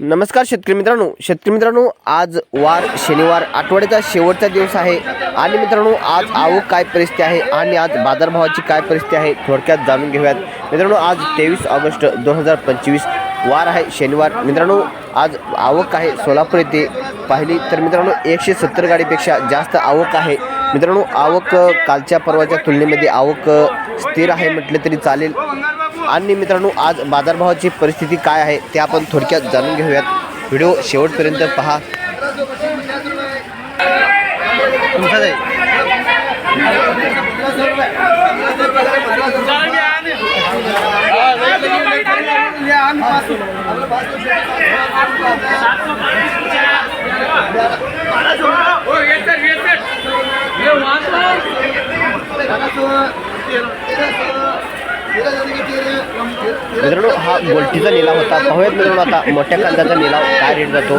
नमस्कार शेतकरी मित्रांनो. शेतकरी मित्रांनो आज वार शनिवार आठवड्याचा शेवटचा दिवस आहे. आणि मित्रांनो आज आवक काय परिस्थिती आहे आणि आज बाजारभावाची काय परिस्थिती आहे थोडक्यात जाणून घेऊयात. मित्रांनो आज तेवीस ऑगस्ट दोन हजार पंचवीस वार आहे शनिवार. मित्रांनो आज आवक आहे सोलापूर येथे पाहिली तर मित्रांनो एकशे सत्तर गाडीपेक्षा जास्त आवक आहे. मित्रांनो आवक कालच्या परवाच्या तुलनेमध्ये आवक स्थिर आहे म्हटलं तरी चालेल. आणि मित्रांनो आज बाजारभावाची परिस्थिती काय आहे ते आपण थोडक्यात जाणून घेऊयात. व्हिडिओ शेवटपर्यंत पहा. मित्रांनो हा गोल्टीचा लिलाव होता पाहूयात मित्रांनो आता मोठ्या कांद्याचा लिलाव काय रेट जातो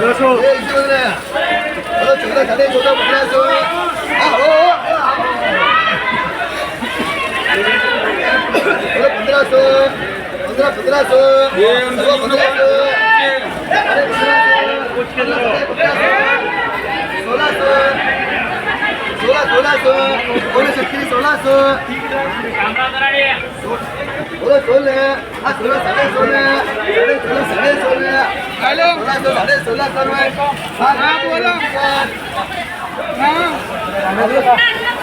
सोळा सोळा सोळा सोळा सोळा सोळा सौ सोलह सौ सोलह सोलह सौ सोलह छत्तीस सोलह सौ सोलह सोलह हाँ सोलह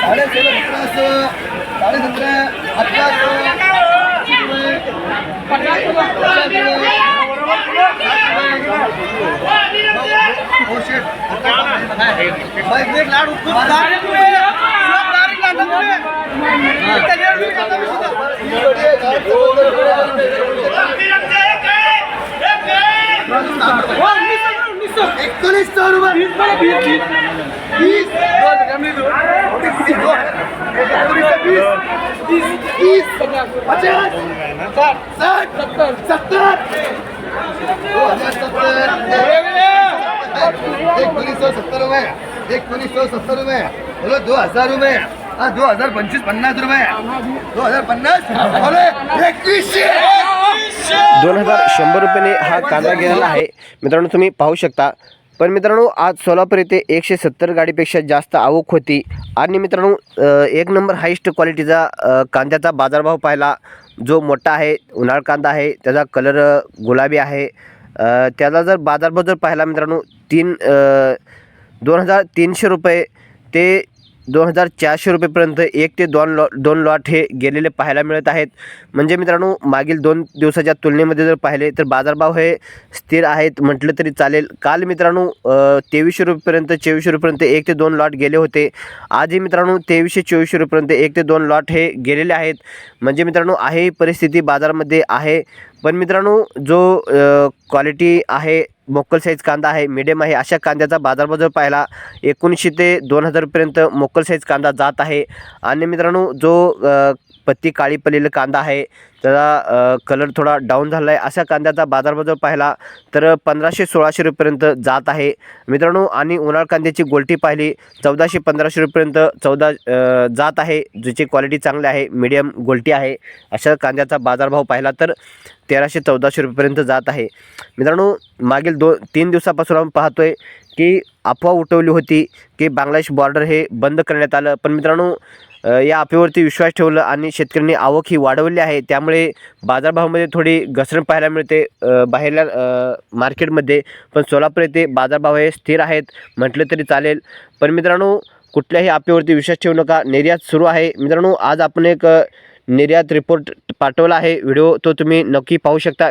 साढ़े सोलह साढ़े सोलह साढ़े सोलह सोलह सौ साढ़े सोलह सौ में हाँ बोलो साढ़े सोलह सत्रह सौ एकोणीस वीस तीस पचास साठ सत्तर दो हजार सत्तर एकोणीस सौ सत्तर रुपये एकोणीस सौ सत्तर रुपये. बोलो दो हजार रुपये. हा दो हजार पंचवीस पन्नास रुपये. दो हजार पन्नास? एकवीसशे. दोन हजार शंभर रुपयाने हा कांदा गेलेला आहे. मित्रांनो तुम्ही पाहू शकता. पण मित्रांनो आज सोलापूर येथे एकशे सत्तर गाडीपेक्षा जास्त आवक होती. आणि मित्रांनो एक नंबर हायस्ट क्वालिटीचा कांद्याचा बाजारभाव पाहिला. जो मोठा आहे उन्हाळ कांदा आहे त्याचा कलर गुलाबी आहे. त्याचा जर बाजारभाव जर पाहिला मित्रांनो तीन दोन हजार तीनशे रुपये ते दोन हजार चारशे रुपयेपर्यंत एक ते दोन लॉ दोन लॉट हे गेलेले पाहायला मिळत आहेत. म्हणजे मित्रांनो मागील दोन दिवसाच्या तुलनेमध्ये जर पाहिले तर बाजारभाव हे स्थिर आहेत. म्हटलं तरी चालेल. काल मित्रांनो तेवीसशे रुपयेपर्यंत चोवीसशे रुपयेपर्यंत एक ते दोन लॉट गेले होते. आजही मित्रांनो तेवीसशे चोवीसशे रुपयेपर्यंत एक ते दोन लॉट हे गेलेले आहेत. म्हणजे मित्रांनो आहे परिस्थिती बाजारामध्ये आहे. पण मित्रांनो जो क्वालिटी आहे मोकल साईज कांदा आहे मिडियम आहे. अशा कांद्याचा बाजारभाव जर पाहिला एकोणीसशे ते दोन हजारपर्यंत मोकल साईज कांदा जात आहे. आणि मित्रांनो जो पत्ती काळी पडलेला कांदा आहे. त्याचा कलर थोडा डाऊन झाला आहे अशा कांद्याचा बाजारभाव जर पाहिला तर पंधराशे सोळाशे रुपयेपर्यंत जात आहे. मित्रांनो आणि उन्हाळ कांद्याची गोलटी पाहिली चौदाशे पंधराशे रुपयेपर्यंत चौदा जात आहे ज्याची क्वालिटी चांगली आहे मीडियम गोलटी आहे. अशा कांद्याचा बाजारभाव पाहिला तर तेराशे चौदाशे रुपयेपर्यंत जात आहे. मित्रांनो मागील दो तीन दिवसापासून आपण आहे की अफवा उठवली होती की बांगलादेश बॉर्डर हे बंद करण्यात आलं. पण मित्रांनो या अफवेवरती विश्वास ठेवला आणि शेतकऱ्यांनी आवक ही वाढवली आहे. त्यामुळे बाजारभावामध्ये थोडी घसरण पाहायला मिळते. बाहेरल्या मार्केटमध्ये पण सोलापूर येथे बाजारभाव हे स्थिर आहेत. म्हटलं तरी चालेल. पण मित्रांनो कुठल्याही अपेवरती विश्वास ठेवू नका. निर्यात सुरू आहे. मित्रांनो आज आपण एक निर्यात रिपोर्ट पाठवला आहे. व्हिडिओ तो तुम्ही नक्की पाहू शकता.